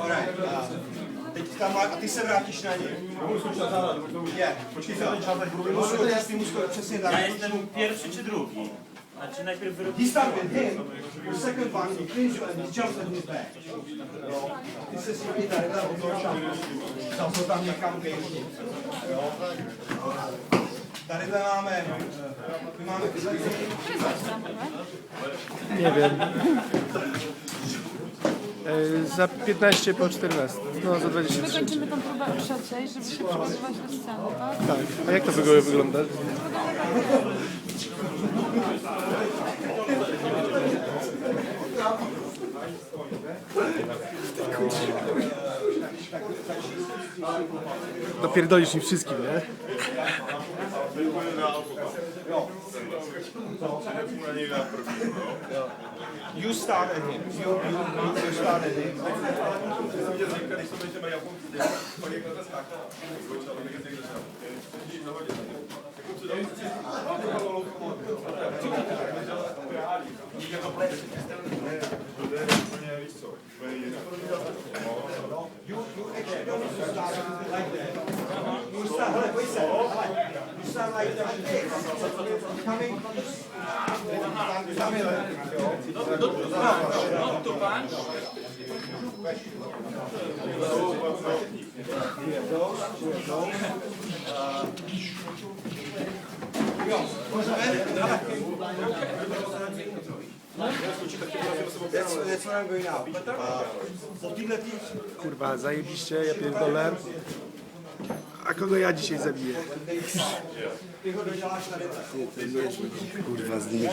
Alright, uh, Teď tam má, a ty se vrátíš na ně. Je. Počkej, ty musíš, ty musíš, přesně Ja tak. jestem pierwszy czy drugi? Znaczy najpierw wy He started with him, the second one, he finished and he jumped on his back. Jo. Ty se s ním tady od toho šampu. Dal to tam někam běžně. Jo. Tadyhle máme, my máme Nie wiem. E, Za 15 po 14. No, za 20. My kończymy tą próbę o trzeciej, żeby się przygotować do sceny, tak? Tak. A jak to w ogóle wygląda? Dopierdolisz im wszystkim, nie? You start at him. You, you, you start at him. You, you actually don't start like that. You start, hele, pojď se. Po tyhle tý, Kurwa, zajebiście, ja pierdolę. A kogo ja dzisiaj zabiję? Kurwa, z nimi